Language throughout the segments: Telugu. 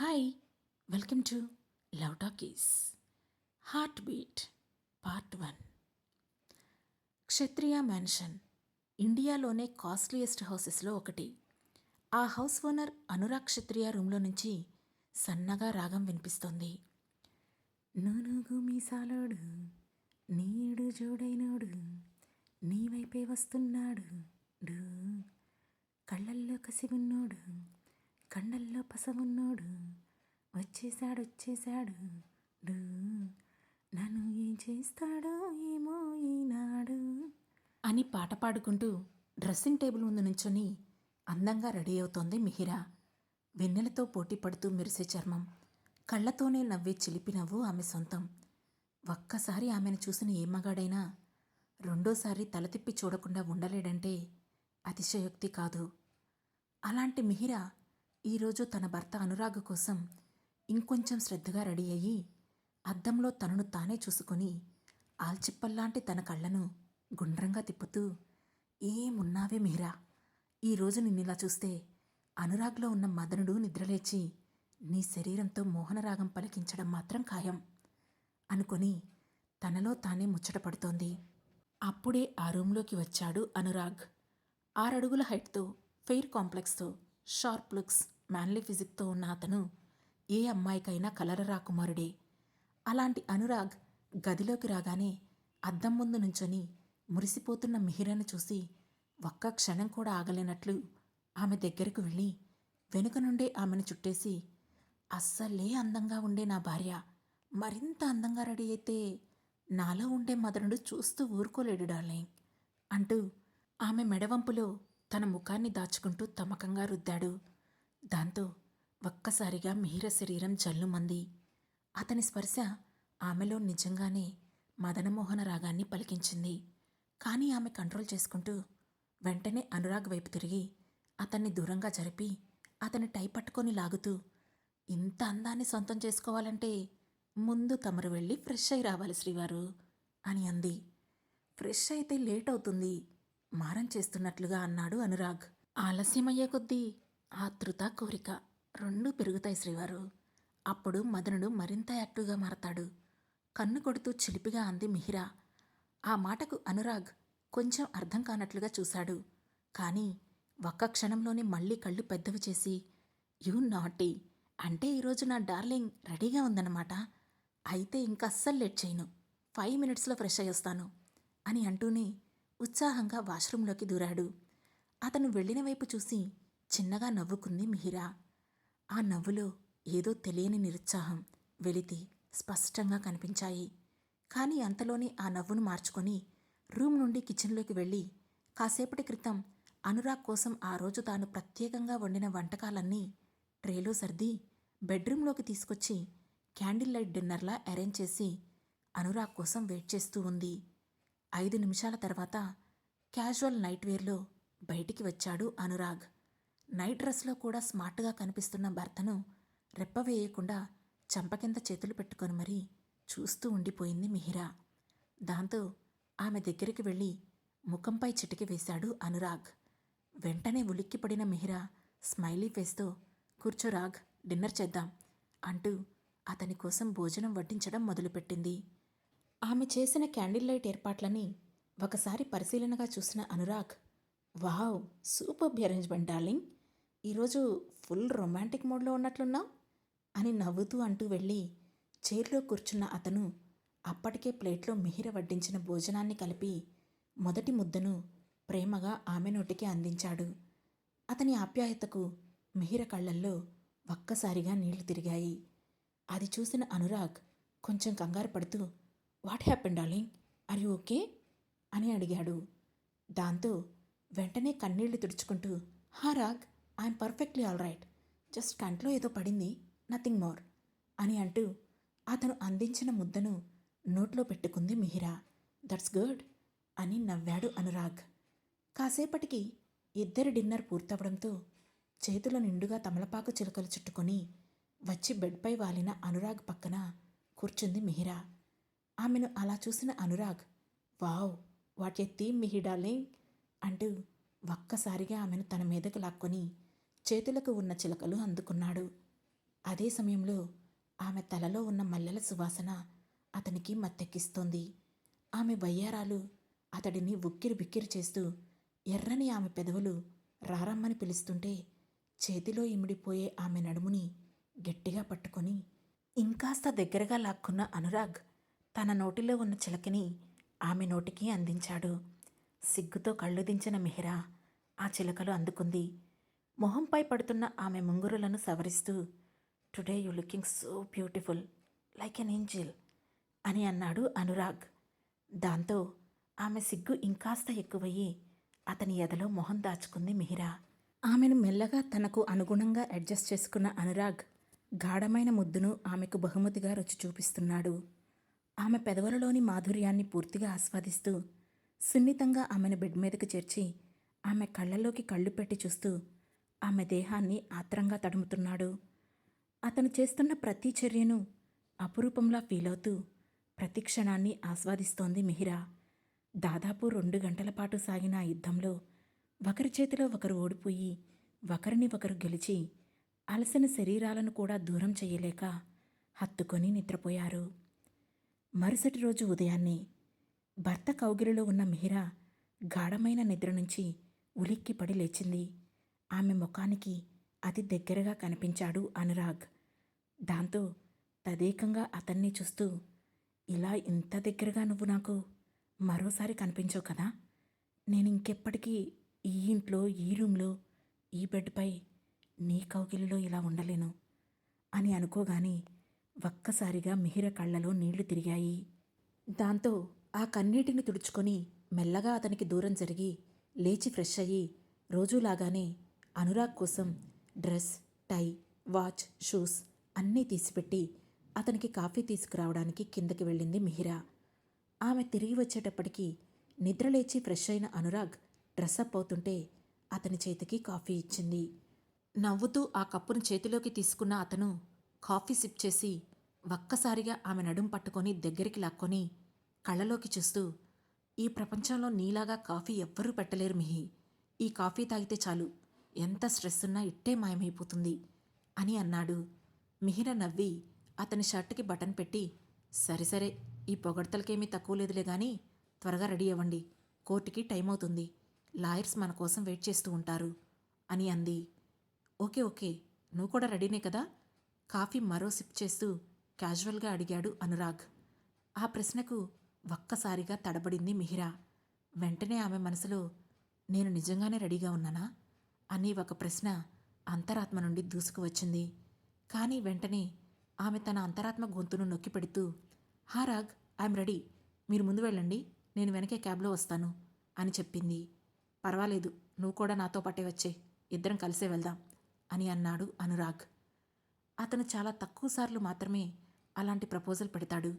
Hi welcome to love talkies heartbeat part one Kshatriya mansion ఇండియాలోనే కాస్ట్లీయెస్ట్ హౌసెస్లో ఒకటి. ఆ హౌస్ ఓనర్ అనురాగ్ క్షత్రియ రూమ్లో నుంచి సన్నగా రాగం వినిపిస్తోంది. నునుగు మీసాలోడు నీడు జోడైనోడు నీ వైపే వస్తున్నాడు కళ్ళల్లో కసి ఉన్నోడు కండల్లో పసవున్నోడు వచ్చేసాడు వచ్చేసాడు నన్ను ఏం చేస్తాడో ఏమో ఈనాడు. అని పాట పాడుకుంటూ డ్రెస్సింగ్ టేబుల్ ముందు నుంచొని అందంగా రెడీ అవుతోంది మిహిరా. వెన్నెలతో పోటీ పడుతూ మెరిసే చర్మం. కళ్ళతోనే నవ్వే చిలిపి నవ్వు ఆమె సొంతం. ఒక్కసారి ఆమెను చూసిన ఏ మగాడైనా రెండోసారి తల తిప్పి చూడకుండా ఉండలేడంటే అతిశయోక్తి కాదు. అలాంటి మిహిరా ఈరోజు తన భర్త అనురాగ్ కోసం ఇంకొంచెం శ్రద్ధగా రెడీ అయ్యి అద్దంలో తనను తానే చూసుకొని ఆల్చిప్పల్లాంటి తన కళ్ళను గుండ్రంగా తిప్పుతూ ఏమున్నావే మీరా ఈరోజు నిన్నిలా చూస్తే అనురాగ్లో ఉన్న మదనుడు నిద్రలేచి నీ శరీరంతో మోహనరాగం పలికించడం మాత్రం ఖాయం అనుకొని తనలో తానే ముచ్చటపడుతోంది అప్పుడే ఆ రూంలోకి వచ్చాడు అనురాగ్. ఆరడుగుల హైట్తో ఫెయిర్ కాంప్లెక్స్తో షార్ప్ లుక్స్ మ్యాన్లీ ఫిజిక్తో ఉన్న అతను ఏ అమ్మాయికైనా కలరరా కుమారుడే అలాంటి అనురాగ్ గదిలోకి రాగానే అద్దం ముందు నుంచొని మురిసిపోతున్న మిహిరను చూసి ఒక్క క్షణం కూడా ఆగలేనట్లు ఆమె దగ్గరకు వెళ్ళి వెనుక నుండే ఆమెను చుట్టేసి అస్సలే అందంగా ఉండే నా భార్య. మరింత అందంగా రెడీ అయితే నాలో ఉండే మదనుడు చూస్తూ ఊరుకోలేడు డార్లింగ్ అంటూ ఆమె మెడవంపులో తన ముఖాన్ని దాచుకుంటూ తమకంగా రుద్దాడు. దాంతో ఒక్కసారిగా మిహిర శరీరం జల్లుమంది అతని స్పర్శ ఆమెలో నిజంగానే మదనమోహన రాగాన్ని పలికించింది. కానీ ఆమె కంట్రోల్ చేసుకుంటూ వెంటనే అనురాగ్ వైపు తిరిగి అతన్ని దూరంగా జరిపి అతని టై పట్టుకొని లాగుతూ ఇంత అందాన్ని సొంతం చేసుకోవాలంటే ముందు తమరు వెళ్ళి ఫ్రెష్ అయి రావాలి శ్రీవారు అని అంది. ఫ్రెష్ అయితే లేట్ అవుతుంది మారం చేస్తున్నట్లుగా అన్నాడు అనురాగ్. ఆలస్యమయ్యే కొద్దీ ఆతృత కోరిక రెండూ పెరుగుతాయి శ్రీవారు. అప్పుడు మదనుడు మరింత యాక్టివ్గా మారతాడు. కన్ను కొడుతూ చిలిపిగా అంది మిహిరా. ఆ మాటకు అనురాగ్ కొంచెం అర్థం కానట్లుగా చూశాడు. కానీ ఒక్క క్షణంలోనే మళ్ళీ కళ్ళు పెద్దవి చేసి యూ నాటీ అంటే ఈరోజు నా డార్లింగ్ రెడీగా ఉందన్నమాట. అయితే ఇంక అస్సలు లేట్ చేయను. ఫైవ్ మినిట్స్లో ఫ్రెష్ అయ్యొస్తాను అని అంటూనే ఉత్సాహంగా వాష్రూంలోకి దూరాడు. అతను వెళ్ళిన వైపు చూసి చిన్నగా నవ్వుకుంది మిహిరా. ఆ నవ్వులో ఏదో తెలియని నిరుత్సాహం వెలితి స్పష్టంగా కనిపించాయి. కానీ అంతలోనే ఆ నవ్వును మార్చుకొని రూమ్ నుండి కిచెన్లోకి వెళ్ళి కాసేపటి క్రితం అనురాగ్ కోసం ఆ రోజు తాను ప్రత్యేకంగా వండిన వంటకాలన్నీ ట్రేలో సర్ది బెడ్రూంలోకి తీసుకొచ్చి క్యాండిల్ లైట్ డిన్నర్లా అరేంజ్ చేసి అనురాగ్ కోసం వెయిట్ చేస్తూ ఉంది. ఐదు నిమిషాల తర్వాత క్యాజువల్ నైట్ వేర్లో బయటికి వచ్చాడు అనురాగ్. నైట్ డ్రెస్లో కూడా స్మార్ట్గా కనిపిస్తున్న భర్తను రెప్పవేయకుండా చంపకింద చేతులు పెట్టుకొని మరీ చూస్తూ ఉండిపోయింది మిహిరా. దాంతో ఆమె దగ్గరికి వెళ్ళి ముఖంపై చిటికి వేశాడు అనురాగ్. వెంటనే ఉలిక్కిపడిన మిహిరా స్మైలీ ఫేస్తో కూర్చోరాగ్ డిన్నర్ చేద్దాం అంటూ అతని కోసం భోజనం వడ్డించడం మొదలుపెట్టింది. ఆమె చేసిన క్యాండిల్ లైట్ ఏర్పాట్లని ఒకసారి పరిశీలనగా చూసిన Anurag wow super arrangement darling! ఈరోజు ఫుల్ రొమాంటిక్ మోడ్లో ఉన్నట్లున్నావు? అని నవ్వుతూ అంటూ వెళ్ళి చైర్లో కూర్చున్న అతను అప్పటికే ప్లేట్లో మిహిర వడ్డించిన భోజనాన్ని కలిపి మొదటి ముద్దను ప్రేమగా ఆమె నోటికి అందించాడు. అతని ఆప్యాయతకు మిహిర కళ్ళల్లో ఒక్కసారిగా నీళ్ళు తిరిగాయి. అది చూసిన అనురాగ్ కొంచెం కంగారు పడుతూ what happen darling? Are you okay? అని అడిగాడు. దాంతో వెంటనే కన్నీళ్ళు తుడుచుకుంటూ హా Rag! I'm perfectly all right just కంట్లో ఏదో పడింది. నథింగ్ మోర్ అని అంటూ అతను అందించిన ముద్దను నోట్లో పెట్టుకుంది మిహిరా. దట్స్ గుడ్ అని నవ్వాడు అనురాగ్. కాసేపటికి ఇద్దరి డిన్నర్ పూర్తవడంతో చేతుల నిండుగా తమలపాకు చిలకలు చుట్టుకొని వచ్చి బెడ్పై వాలిన అనురాగ్ పక్కన కూర్చుంది మిహిరా. ఆమెను అలా చూసిన Anurag wow what a theme Mihi darling అంటూ ఒక్కసారిగా ఆమెను తన మీదకు లాక్కొని చేతులకు ఉన్న చిలకలు అందుకున్నాడు. అదే సమయంలో ఆమె తలలో ఉన్న మల్లెల సువాసన అతనికి మత్తెక్కిస్తోంది. ఆమె వయ్యారాలు అతడిని ఉక్కిరి బిక్కిరి చేస్తూ ఎర్రని ఆమె పెదవులు రారమ్మని పిలుస్తుంటే చేతిలో ఇమిడిపోయే ఆమె నడుముని గట్టిగా పట్టుకొని ఇంకాస్త దగ్గరగా లాక్కున్న అనురాగ్ తన నోటిలో ఉన్న చిలకని ఆమె నోటికి అందించాడు. సిగ్గుతో కళ్ళు దించిన మిహిరా ఆ చిలకలు అందుకుంది. మొహంపై పడుతున్న ఆమె ముంగురులను సవరిస్తూ today you looking so beautiful like an angel అని అన్నాడు అనురాగ్. దాంతో ఆమె సిగ్గు ఇంకాస్త ఎక్కువయ్యి అతని ఎదలో మొహం దాచుకుంది మిహిరా. ఆమెను మెల్లగా తనకు అనుగుణంగా అడ్జస్ట్ చేసుకున్న అనురాగ్ గాఢమైన ముద్దును ఆమెకు బహుమతిగా రుచి చూపిస్తున్నాడు. ఆమె పెదవులలోని మాధుర్యాన్ని పూర్తిగా ఆస్వాదిస్తూ సున్నితంగా ఆమెను బెడ్ మీదకు చేర్చి ఆమె కళ్ళలోకి కళ్ళు పెట్టి చూస్తూ ఆమె దేహాన్ని ఆత్రంగా తడుముతున్నాడు. అతను చేస్తున్న ప్రతి చర్యను అపురూపంలా ఫీలవుతూ ప్రతి క్షణాన్ని ఆస్వాదిస్తోంది మిహిరా. దాదాపు రెండు గంటల పాటు సాగిన ఆ యుద్ధంలో ఒకరి చేతిలో ఒకరు ఓడిపోయి ఒకరిని ఒకరు గెలిచి అలసిన శరీరాలను కూడా దూరం చేయలేక హత్తుకొని నిద్రపోయారు. మరుసటి రోజు ఉదయాన్నే భర్త కౌగిలిలో ఉన్న మిహిరా గాఢమైన నిద్ర నుంచి ఉలిక్కిపడి లేచింది. ఆమె ముఖానికి అతి దగ్గరగా కనిపించాడు అనురాగ్. దాంతో తదేకంగా అతన్ని చూస్తూ ఇలా ఇంత దగ్గరగా నువ్వు నాకు మరోసారి కనిపించవు కదా? నేను ఇంకెప్పటికీ ఈ ఇంట్లో ఈ రూమ్లో ఈ బెడ్పై నీ కౌగిలిలో ఇలా ఉండలేను అని అనుకోగాని ఒక్కసారిగా మిహిర కళ్ళలో నీళ్ళు తిరిగాయి. దాంతో ఆ కన్నీటిని తుడుచుకొని మెల్లగా అతనికి దూరం జరిగి లేచి ఫ్రెష్ అయ్యి రోజులాగానే అనురాగ్ కోసం డ్రెస్ టై వాచ్ షూస్ అన్నీ తీసిపెట్టి అతనికి కాఫీ తీసుకురావడానికి కిందకి వెళ్ళింది మిహిరా. ఆమె తిరిగి వచ్చేటప్పటికి నిద్రలేచి ఫ్రెష్ అయిన అనురాగ్ డ్రెస్అప్ అవుతుంటే అతని చేతికి కాఫీ ఇచ్చింది. నవ్వుతూ ఆ కప్పును చేతిలోకి తీసుకున్న అతను కాఫీ సిప్ చేసి ఒక్కసారిగా ఆమె నడుం పట్టుకొని దగ్గరికి లాక్కొని కళ్ళలోకి చూస్తూ ఈ ప్రపంచంలో నీలాగా కాఫీ ఎవ్వరూ పెట్టలేరు మిహి. ఈ కాఫీ తాగితే చాలు. ఎంత స్ట్రెస్ ఉన్నా ఇట్టే మాయమైపోతుంది అని అన్నాడు. మిహిర నవ్వి అతని షర్ట్కి బటన్ పెట్టి సరే సరే ఈ పొగడ్తలకేమీ తక్కువ లేదులే గాని త్వరగా రెడీ అవ్వండి. కోర్టుకి టైం అవుతుంది. లాయర్స్ మన కోసం వెయిట్ చేస్తూ ఉంటారు అని అంది. ఓకే ఓకే నువ్వు కూడా రెడీనే కదా? కాఫీ మరో సిప్ చేస్తూ క్యాజువల్గా అడిగాడు అనురాగ్. ఆ ప్రశ్నకు ఒక్కసారిగా తడబడింది మిహిరా. వెంటనే ఆమె మనసులో నేను నిజంగానే రెడీగా ఉన్నానా? అని ఒక ప్రశ్న అంతరాత్మ నుండి దూసుకువచ్చింది కానీ వెంటనే ఆమె తన అంతరాత్మ గొంతును నొక్కి పెడుతూ హా రాగ్ ఐఎమ్ రెడీ. మీరు ముందు వెళ్ళండి. నేను వెనకే క్యాబ్లో వస్తాను అని చెప్పింది. పర్వాలేదు. నువ్వు కూడా నాతో పాటే వచ్చే. ఇద్దరం కలిసే వెళ్దాం అని అన్నాడు అనురాగ్. అతను చాలా తక్కువ సార్లు మాత్రమే అలాంటి ప్రపోజల్ పెడతాడు.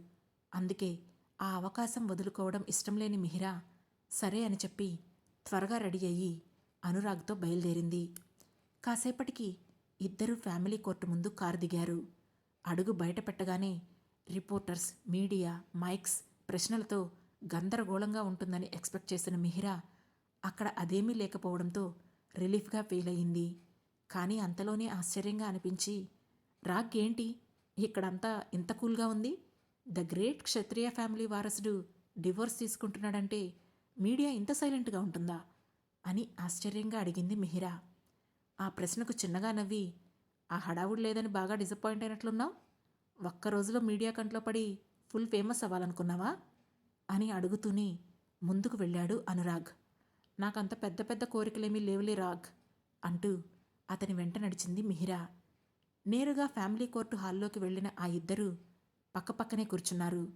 అందుకే ఆ అవకాశం వదులుకోవడం ఇష్టం లేని మిహిరా సరే అని చెప్పి త్వరగా రెడీ అయ్యి అనురాగ్తో బయలుదేరింది. కాసేపటికి ఇద్దరు ఫ్యామిలీ కోర్టు ముందు కారు దిగారు. అడుగు బయట పెట్టగానే రిపోర్టర్స్ మీడియా మైక్స్ ప్రశ్నలతో గందరగోళంగా ఉంటుందని ఎక్స్పెక్ట్ చేసిన మిహిరా అక్కడ అదేమీ లేకపోవడంతో రిలీఫ్గా ఫీల్ అయింది కానీ అంతలోనే ఆశ్చర్యంగా అనిపించి రాగ్ ఏంటి? ఇక్కడంతా ఇంత కూల్గా ఉంది? ద గ్రేట్ క్షత్రియ ఫ్యామిలీ వారసుడు డివోర్స్ తీసుకుంటున్నాడంటే మీడియా ఇంత సైలెంట్గా ఉంటుందా? అని ఆశ్చర్యంగా అడిగింది మిహిరా. ఆ ప్రశ్నకు చిన్నగా నవ్వి ఆ హడావుడు లేదని బాగా డిసప్పాయింట్ అయినట్లున్నావు? ఒక్క రోజులో మీడియా కంట్లో పడి ఫుల్ ఫేమస్ అవ్వాలనుకున్నావా? అని అడుగుతూనే ముందుకు వెళ్ళాడు అనురాగ్. నాకంత పెద్ద పెద్ద కోరికలేమీ లేవులే రాగ్ అంటూ అతని వెంట నడిచింది మిహిరా. నేరుగా ఫ్యామిలీ కోర్టు హాల్లోకి వెళ్ళిన ఆ ఇద్దరు పక్కపక్కనే కూర్చున్నారు.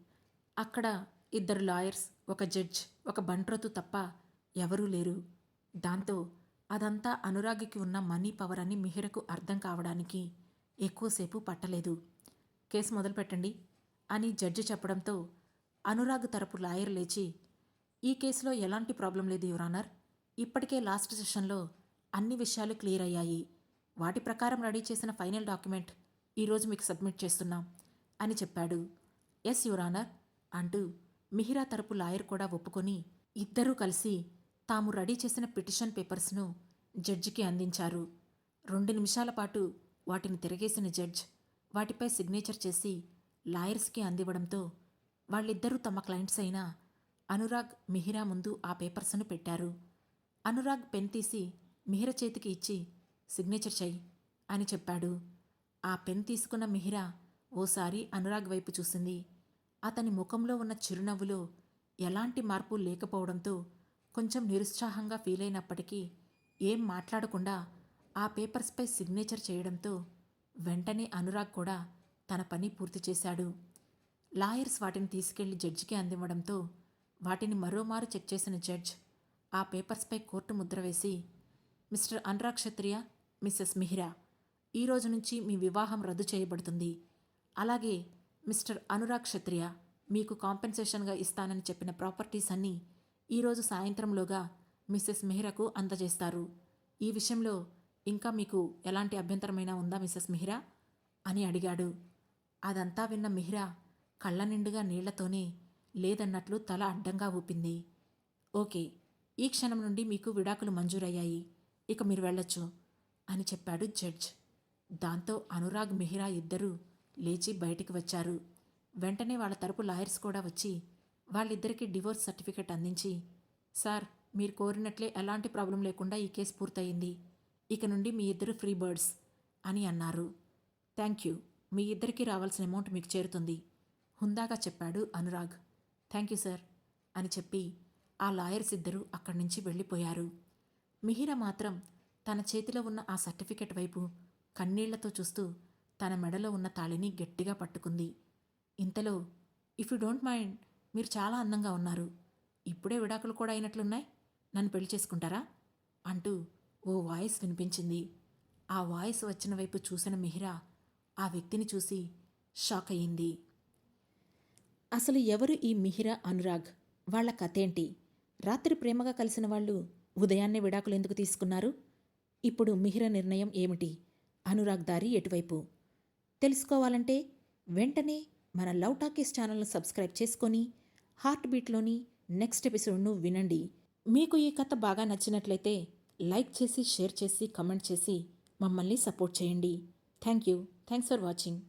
అక్కడ ఇద్దరు లాయర్స్ ఒక జడ్జ్ ఒక బంట్రోతు తప్ప ఎవరూ లేరు. దాంతో అదంతా అనురాగికి ఉన్న మనీ పవర్ అని మిహిరకు అర్థం కావడానికి ఎక్కువసేపు పట్టలేదు. కేసు మొదలుపెట్టండి అని జడ్జి చెప్పడంతో అనురాగ్ తరపు లాయర్ లేచి ఈ కేసులో ఎలాంటి ప్రాబ్లం లేదు యువరానర్ ఇప్పటికే లాస్ట్ సెషన్లో అన్ని విషయాలు క్లియర్ అయ్యాయి. వాటి ప్రకారం రెడీ చేసిన ఫైనల్ డాక్యుమెంట్ ఈరోజు మీకు సబ్మిట్ చేస్తున్నాం అని చెప్పాడు. ఎస్ యువరానర్ అంటూ మిహిరా తరపు లాయర్ కూడా ఒప్పుకొని ఇద్దరూ కలిసి తాము రెడీ చేసిన పిటిషన్ పేపర్స్ను జడ్జికి అందించారు. రెండు నిమిషాల పాటు వాటిని తిరగేసిన జడ్జ్ వాటిపై సిగ్నేచర్ చేసి లాయర్స్కి అందివ్వడంతో వాళ్ళిద్దరూ తమ క్లయింట్స్ అయిన అనురాగ్ మిహిరా ముందు ఆ పేపర్స్ను పెట్టారు. అనురాగ్ పెన్ తీసి మిహిర చేతికి ఇచ్చి సిగ్నేచర్ చెయ్యి అని చెప్పాడు. ఆ పెన్ తీసుకున్న మిహిరా ఓసారి అనురాగ్ వైపు చూసింది. అతని ముఖంలో ఉన్న చిరునవ్వులో ఎలాంటి మార్పు లేకపోవడంతో కొంచెం నిరుత్సాహంగా ఫీల్ అయినప్పటికీ ఏం మాట్లాడకుండా ఆ పేపర్స్పై సిగ్నేచర్ చేయడంతో వెంటనే అనురాగ్ కూడా తన పని పూర్తి చేశాడు. లాయర్స్ వాటిని తీసుకెళ్ళి జడ్జికి అందివ్వడంతో వాటిని మరోమారు చెక్ చేసిన జడ్జ్ ఆ పేపర్స్పై కోర్టు ముద్ర వేసి మిస్టర్ అనురాగ్ క్షత్రియ మిస్సెస్ మిహిరా ఈ రోజు నుంచి మీ వివాహం రద్దు చేయబడుతుంది. అలాగే మిస్టర్ అనురాగ్ క్షత్రియ మీకు కాంపెన్సేషన్గా ఇస్తానని చెప్పిన ప్రాపర్టీస్ అన్నీ ఈరోజు సాయంత్రంలోగా మిస్సెస్ మిహిరాకు అందజేస్తారు. ఈ విషయంలో ఇంకా మీకు ఎలాంటి అభ్యంతరమైనా ఉందా మిస్సెస్ మిహిరా? అని అడిగాడు. అదంతా విన్న మిహిరా కళ్ళ నిండుగా నీళ్ళతోనే లేదన్నట్లు తల అడ్డంగా ఊపింది. ఓకే ఈ క్షణం నుండి మీకు విడాకులు మంజూరయ్యాయి. ఇక మీరు వెళ్ళొచ్చు అని చెప్పాడు జడ్జ్. దాంతో అనురాగ్ మిహిరా ఇద్దరూ లేచి బయటికి వచ్చారు. వెంటనే వాళ్ళ తరపు లాయర్స్ కూడా వచ్చి వాళ్ళిద్దరికీ డివోర్స్ సర్టిఫికెట్ అందించి సార్ మీరు కోరినట్లే ఎలాంటి ప్రాబ్లం లేకుండా ఈ కేసు పూర్తయింది. ఇక నుండి మీ ఇద్దరు ఫ్రీ బర్డ్స్ అని అన్నారు. Thank you. మీ ఇద్దరికీ రావాల్సిన అమౌంట్ మీకు చేరుతుంది హుందాగా చెప్పాడు అనురాగ్. థ్యాంక్ యూ సార్ అని చెప్పి ఆ లాయర్స్ ఇద్దరూ అక్కడి నుంచి వెళ్ళిపోయారు. మిహిర మాత్రం తన చేతిలో ఉన్న ఆ సర్టిఫికెట్ వైపు కన్నీళ్ళతో చూస్తూ తన మెడలో ఉన్న తాళిని గట్టిగా పట్టుకుంది. ఇంతలో ఇఫ్ యు డోంట్ మైండ్ మీరు చాలా అందంగా ఉన్నారు. ఇప్పుడే విడాకులు కూడా అయినట్లున్నాయి. నన్ను పెళ్ళి చేసుకుంటారా? అంటూ ఓ వాయిస్ వినిపించింది. ఆ వాయిస్ వచ్చిన వైపు చూసిన మిహిరా ఆ వ్యక్తిని చూసి షాక్ అయ్యింది. అసలు ఎవరు ఈ మిహిరా అనురాగ్? వాళ్ళ కథేంటి? రాత్రి ప్రేమగా కలిసిన వాళ్ళు ఉదయాన్నే విడాకులు ఎందుకు తీసుకున్నారు? ఇప్పుడు మిహిర నిర్ణయం ఏమిటి? అనురాగ్ దారి ఎటువైపు? తెలుసుకోవాలంటే వెంటనే మన లవ్ టాకీస్ ఛానల్ను సబ్స్క్రైబ్ చేసుకొని హార్ట్ బీట్లోని నెక్స్ట్ ఎపిసోడ్ను వినండి. మీకు ఈ కథ బాగా నచ్చినట్లయితే లైక్ చేసి షేర్ చేసి కమెంట్ చేసి మమ్మల్ని సపోర్ట్ చేయండి. Thank you. Thanks for watching.